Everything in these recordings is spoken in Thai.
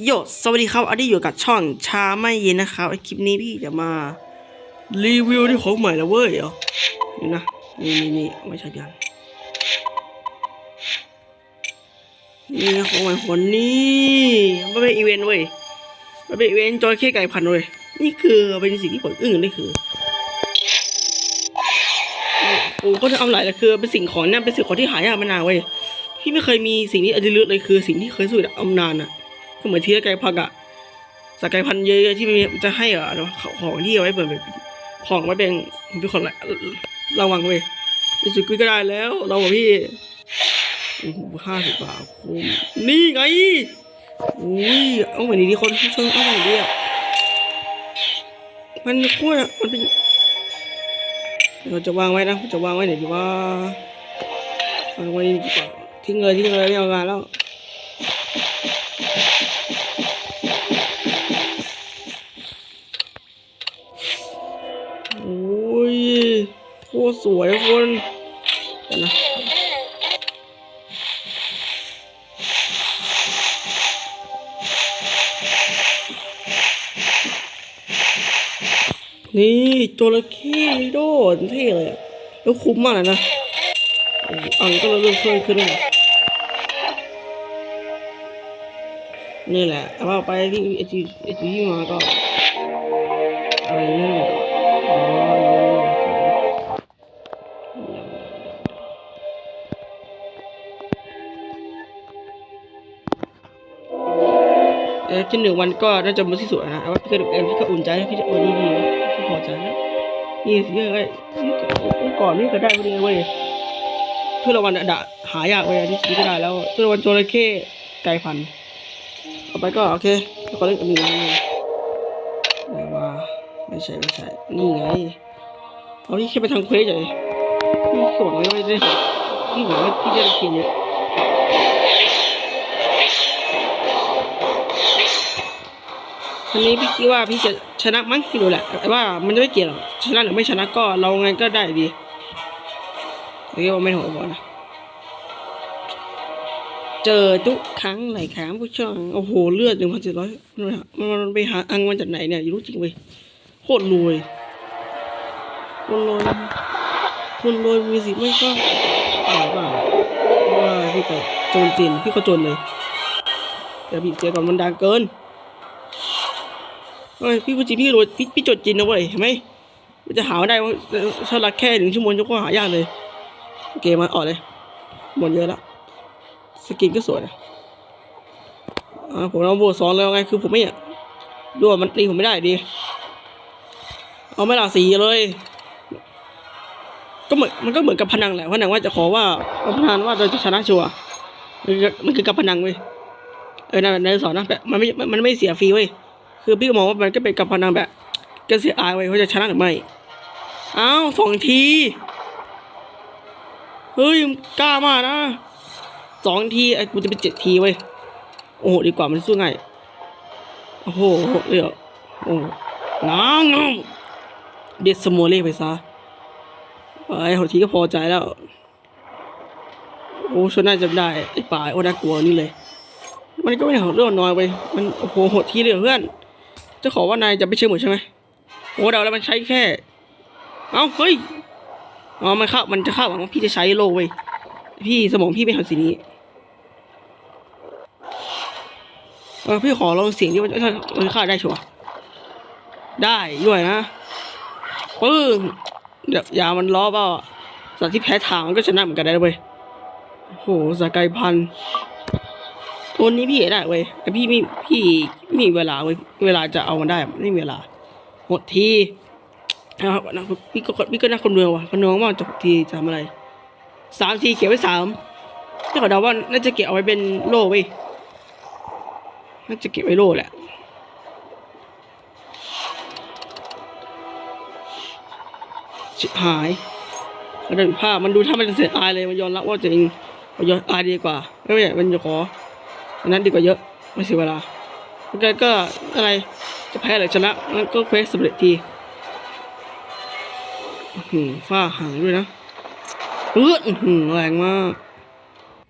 โยสวัสดีครับ อันนี้อยู่กับช่องชาไม่เย็นนะครับไอคลิปนี้พี่จะมา รีวิวที่ของใหม่แล้วเว้ยเหรอนี่นะ นี่นี่นี่ไม่ใช่ยังนี่ของใหม่คนนี้ไม่เป็นอีเวนต์เว้ยไม่เป็นอีเวนต์จอยแค่ไก่พันเว้ย นี่คือเป็นสิ่งที่ผมอึ้งเลยคือโอ้ก็จะเอาหลายเลยคือเป็นสิ่งของเนี่ยเป็นสิ่งของที่หายากมานานเว้ย พี่ไม่เคยมีสิ่งนี้อันลึกเลยคือสิ่งที่เคยสู้กับอำนานอะ ก็เหมือนที่ไก่พักอะสกายพันเยอะๆที่มันจะให้อะของที่เอาไว้เปิดเป็นของไว้เป็นเป็นคนละระวังเว้ยรู้สึกก็ได้แล้ว เราบอกพี่โอ้โหห้าสิบบาทคุ้มนี่ไงอุ้ยเอาเหมือนนี้คนช่วยเอาเหมือนนี้อะมันโคตรอะมันเป็นเราจะวางไว้นะจะวางไว้ไหนดีว่าวางไว้ดีกว่าทิ้งเลยทิ้งเลยไม่เอางานแล้ว สวยคนนะนี่จระเข้โดดเท่เลยอะแล้วคุ้มมากเลยนะอันก็เริ่มเคยขึ้นเลยนี่แหละเอาไปที่ไอจีไอจีมาก็อะไรนี่น เออที่หนึ่งวันก็น่าจะมือที่สุดนะเอาว่าพี่ก็เอ็มพี่ก็อุ่นใจนะพี่จะโอ้นี่ดีนะพี่พอใจแล้วนี่สิเอ้ยนี่ก่อนนี่ก็ได้พอดีเว้ยถ้วยรางวัลดะหายากเว้ยอันนี้ซื้อก็ได้แล้วถ้วยรางวัลจระเข้ไก่พันต่อไปก็โอเคขอเล่นกับหนึ่นิดนึงไหนว่าไม่ใช่ไม่ใช่นี่ไงเอาที่แค่ไปทำเควสเลยพี่ก็บอกเลยว่ได้พี่บอกว่าพี่จะได้เขียนเยอะ อันนี้พี่คิดว่าพี่จะชนะมั้งพี่รู้แหละแต่ว่ามันจะไม่เกี่ยวหรอกชนะหรือไม่ชนะก็เราไงก็ได้ดีเรียกว่าไม่โหัวบอลนะเจอทุกครั้งหลายครั้งผู้ช่องโอ้โหเลือดหนึ่งพันเจ็ดร้อยมันมันไปหาอังมาจากไหนเนี่ยอยู่รู้จริงเว้ยโคตรรวยคนรวยคนรวยมีสิไม่ก็หายบ้าเพราะว่าพี่ก็จนจริงพี่ก็จนเลยแต่พี่เสียก่อนมันดังเกิน เฮ้ยพี่พูดจริพี่รวยพี่พี่จดจริงนะเว้ยเห็นไหมมันจะหาได้ว่าถ้ารักแค่หนึ่งชั่วโมงจะก็หายากเลยเกมมาออกเลยหมดเยอะแล้วสกินก็สวยนะอ่าผมเอาโบวกสองแล้วไงคือผมไม่อยากดูว่ามันตีผมไม่ได้ดีเอาไม่ละสีเลย ก็เหมือนมันก็เหมือนกับพนังแหละพนังว่าจะขอว่าพนันว่าเราจะชนะชัวร์มันคือมันคือกับพนังเว้ยเออนั่นในสอนนะแบบมันไม่มันไม่เสียฟรีเว้ย คือพี่ก็มองว่ามันก็เป็นกับพนังแบบก็เสียอายเว้ยว่าจะชนะหรือไม่อ้าวสองทีเฮ้ยกล้ามากนะสองทีไอ้กูจะเป็นเจ็ดทีเว้ยโอ้โหดีกว่ามันสู้ง่ายโอ้โหเลยเหรอโอ้นางเด็ดสโมเล่ไปซะไอ้หัวทีก็พอใจแล้วโอ้ชนน่าจะได้ไอ้ป่าโอ้น่ากลัวนี่เลย มันก็ไม่ได้เรื่องน้อยไปมันโอ้โหหดทีเลยเพื่อน จะขอว่านายจะไม่เชื่อหมดใช่ไหมโอ้เดาแล้วมันใช้แค่ เอ้าเฮ้ยอ๋อมันข้ามันจะข้าหวังว่าพี่จะใช้โลเว้ยพี่สมองพี่ไม่หันสีนี้เออพี่ขอลองเสียงที่มันมันฆ่าได้ชัวร์ได้ด้วยนะปึ้งเดี๋ยวยามันล้อเปล่าสัตว์ที่แพ้ทางมันก็ชนะเหมือนกันได้เว้ยโอ้โหสกายพันธุ์ วนี้พี่เห็นได้เว้ยแต่พี่ม่พี่มีเวลาเว้ยเวลาจะเอามันได้ไม่มีเวลาหมดทีนะครับนะพี่ก็พี่ก็น่าคนเมืองว่ะคนเมืองว่าจบทีจะทำอะไรสามทีเก็บไว้สามพี่ขอเดาว่าน่าจะเก็บเอาไว้เป็นโล่เว้ยน่าจะเก็บไว้โล่แหละชิบหายกระดาษผ้ามันดูถ้ามันจะเสียอายเลยมันยอมรับว่าจริงมันยอมอายดีกว่าไม่ใช่มันจะขอ อันนั้นดีกว่าเยอะไม่เสียเวลาแล้วก็ก็อะไรจะแพ้หรือชนะนั่นก็เควสสำเร็จทีหือฝ้าหางด้วยนะเอื้อหือแรงมาก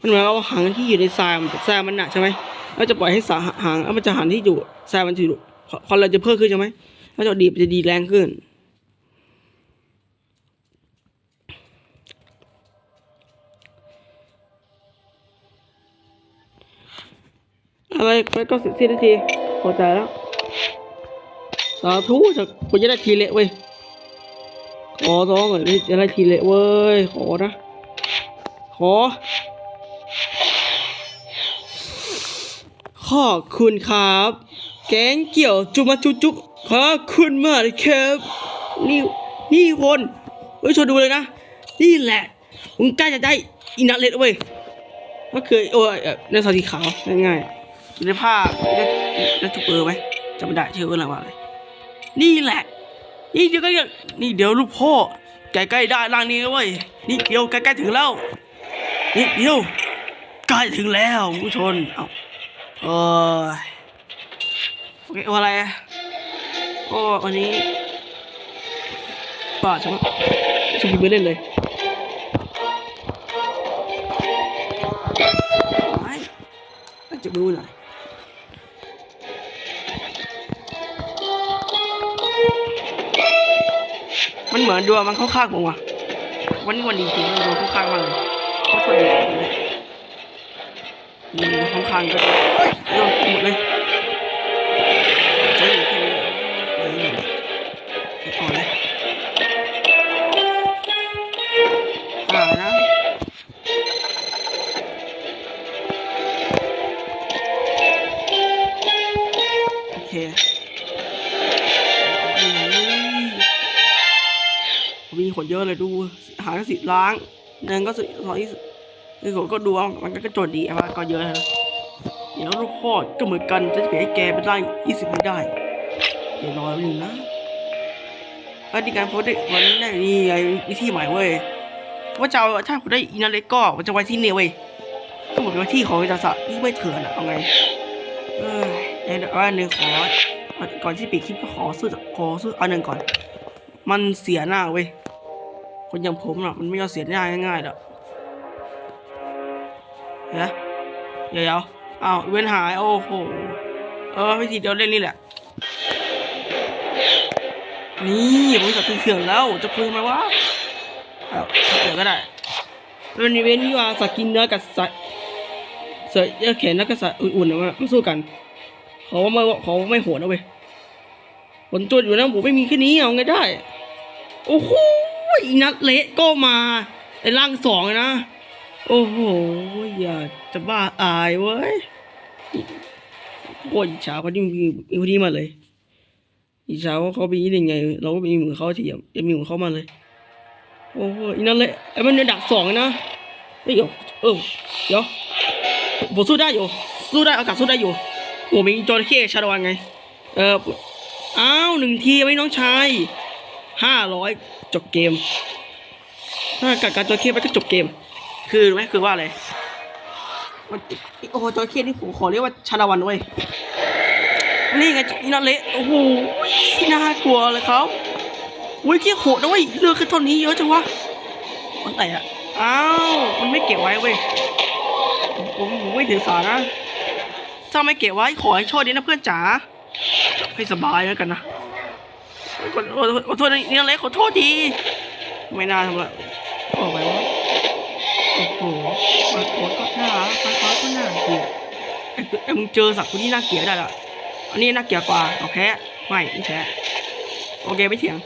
มันหมายความว่าหางที่อยู่ในทรายมันทรายมันหนักใช่ไหมแล้วจะปล่อยให้สาหางแล้วมันจะหันที่อยู่แซมมันจะอยู่ควันเราจะเพิ่มขึ้นใช่ไหมแล้วจะดีดจะดีแรงขึ้น อะไรไปก็สิบสิบนาทีพอใจแล้วสาธุจะกูจะได้ทีเละเว้ยขอร้องหน่อยดิจะได้ทีเละเว้ยขอนะขอ ขอบคุณครับ แกงเกี่ยวจุมาจุจุขอบคุณมากเลยครับนี่นี่คนเฮ้ยชวนดูเลยนะ นี่แหละมึงใกล้จะได้อินัทเลดเว้ยก็คือโอ้ยในซอสสีขาวง่ายๆ อยู่ในผ้าได้ได้จุกเออไหมจำไม่ได้ชื่อว่าอะไรวะอะไรนี่แหละ นี่เดี๋ยวก็ยังนี่เดี๋ยวลูกพ่อใกล้ๆได้ร่างนี้แล้วเว้ยนี่เดียวใกล้ๆถึงแล้วนี่เดียวใกล้ถึงแล้วผู้ชนเอาเออโอเคอาอะไรอะก็วันนี้ป่าใช่ไหมชิมไปเล่นเลยไม่จะดูหน่อย มันเหมือนดวงมันเข้าข้างผมว่ะ วันนี้วันดีจริงมันดวงเข้าข้างมากเลยขอโทษดีเลยนี่เข้าข้างก็เฮ้ยโดนหมดเลยเฮ้ยแค่นี้เฮ้ยอ่อนเลยอ่านะโอเค มีขนเยอะเลยดูหาสิล้างเงินก็สิร้อยคือผมก็ดูว่ามันก็โจทย์ดีว่าก็เยอะนะเดี๋ยวลูกพ่อก็เหมือนกันจะเปลี่ยนให้แกเป็นได้ยี่สิบไม่ได้เดี๋ยวรอหนึ่งนะอันนี้การโพสต์วันนี้นี่ไงวิธีใหม่เว้ยว่าจะถ้าผมได้อินาเลก้มันจะไว้ที่เนี่ยเว้ยก็หมือนว่าที่ของอิตาสะที่ไม่เถื่อนอะเอาไงเออเดี๋ยวว่าหนึ่งขอก่อนที่ปิดคลิปก็ขอซื้อขอซื้ออันหนึ่งก่อน มันเสียหน้าเว้ย คนอย่างผมอะมันไม่ยอมเสียหน้าง่ายๆหรอกเนไหมเดี๋ยวๆอ้าวเว้นหายโอ้โหเออวิธีเดียวเล่นนี่แหละ นี่บริษัทเถื่อนแล้วจะคุยทำไมวะอ้าเถื่อนก็ได้เป็นอีเวนต์ที่ว่าสัตว์กินเนื้อกับสัตว์เสือเยอะแขนแล้วก็สัตว์อุ่นๆนะมาสู้กันเขาว่าไม่เขาไม่โหดนะเว้ยผลตัวอยู่นะผมไม่มีแค่นี้เอาไงได้ โอ้โห อีนัดเละก็มาไอ้ร่างสองนะ โอ้โหอย่าจะบ้าอายเว้ยโคตรอิจฉาคนที่มีคนที่มาเลยอิจฉาว่าเขาเป็นยังไง เราก็มีเหมือนเขาทีเดียวจะมีเหมือนเขามาเลย โอ้โหอีนัดเละไอ้มันเนี่ยดักสองนะเฮ้ยเดี๋ยเออเดี๋ยวผมสู้ได้อยู่ สู้ได้อากาศสู้ได้อยู่ผมมีจอระเข้ชาดวันไง เอออ้าวหนึ่งทีไม่น้องชาย ห้าร้อยจบเกม ถ้ากัดการจระเข้ไปก็จบเกม คือไหมคือว่าอะไรมันโอ้โหจระเข้นี่ผมขอเรียกว่าชาดวันเว้ยนี่ไงอีนาเละโอ้โหน่ากลัวเลยครับอุ้ยเกี้ยโหดนะเว้ยเลือกขึ้นเท่านี้เยอะจังวะมันไหนอะอ้าวมันไม่เก็บไว้เว้ยผมผมไม่ถือสานะถ้าไม่เก็บไว้ขอให้โชคดีนะเพื่อนจ๋าให้สบายแล้วกันนะ ขอขอขอโทษนะนี่เล็กขอโทษทีไม่น่าทำละออกไปวะโอ้โหมันโคตรก็น่ารักมันโคตรก็น่าเกลียดไอ้ไอ้มึงเจอสัตว์คนที่น่าเกลียดได้ละอันนี้น่าเกลียดกว่าเอาแพ้ไม่ไม่แพ้โอเคไม่เถียง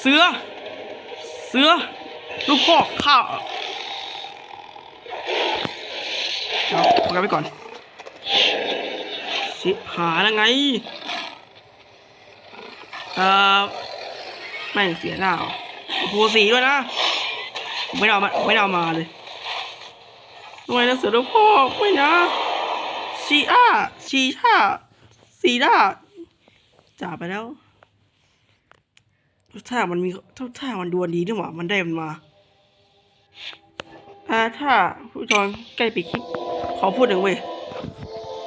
เสือ เสือ ลูกพ่อข้าเดี๋ยวโฟกัสไปก่อน ชิบหายแล้วไง เอ่อแม่งเสียหน้าโอ้โหสีด้วยนะไม่เอามาไม่เอามาเลยทำไมนะเสือลูกพ่อไม่นะชีอาชีท่าสีด้าจ่าไปแล้วถ้ามันมีถ้ามันดวลดีด้วยว่ามันได้มันมาอาถ้าผู้ชมใกล้ปิดคลิปขอพูดหนึ่งเว้ย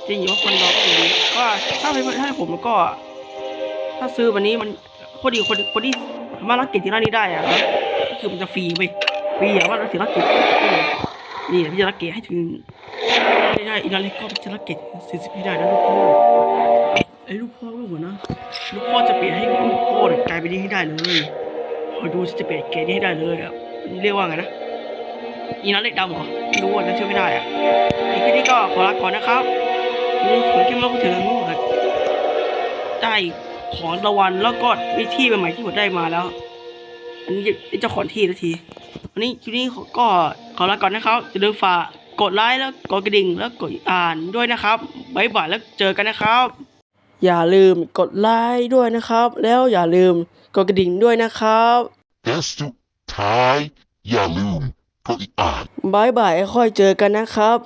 จริงอยู่ว่าคนรอก็ดีว่าถ้าเป็นถ้าผมแล้วก็ ถ้าซื้อวันนี้มันโคตรดีคนคนที่สามารถรักเก็ตที่ร้านนี้ได้อะครับก็คือมันจะฟรีเว้ยฟรีอะว่าเราถึงรักเก็ตนี่พี่จะรักเก็ตให้ถึงให้ได้อีนาเล็กก็จะรักเก็ตสี่สิบให้ได้นะลูกพ่อไอ้ลูกพ่อก็เหมือนนะลูกพ่อจะเปลี่ยนให้ลูกพ่อเนี่ยกลายเป็นนี่ให้ได้เลยพอดูจะเปลี่ยนเกรดนี้ให้ได้เลยอะเรียกว่าไงนะอีนาเล็กดำเหรอรู้ว่านั่นช่วยไม่ได้อะอีกทีนี้ก็ขอลาก่อนนะครับทีนี้ขอเข้มเราก็ถึงนู่นได้ ของรางวัลแล้วก็วิธีใหม่ๆที่ผมได้มาแล้ว อันนี้เจ้าของที่นาทีวันนี้คลิปนี้ก็ขอลาก่อนนะครับอย่าลืมฝากกดไลค์แล้วกดกระดิ่งแล้วกดอ่านด้วยนะครับบ๊ายบายแล้วเจอกันนะครับ อย่าลืมกดไลค์ด้วยนะครับ แล้วอย่าลืมกดกระดิ่งด้วยนะครับและสุดท้ายอย่าลืมกดอีกอ่านบ๊ายบายค่อยเจอกันนะครับ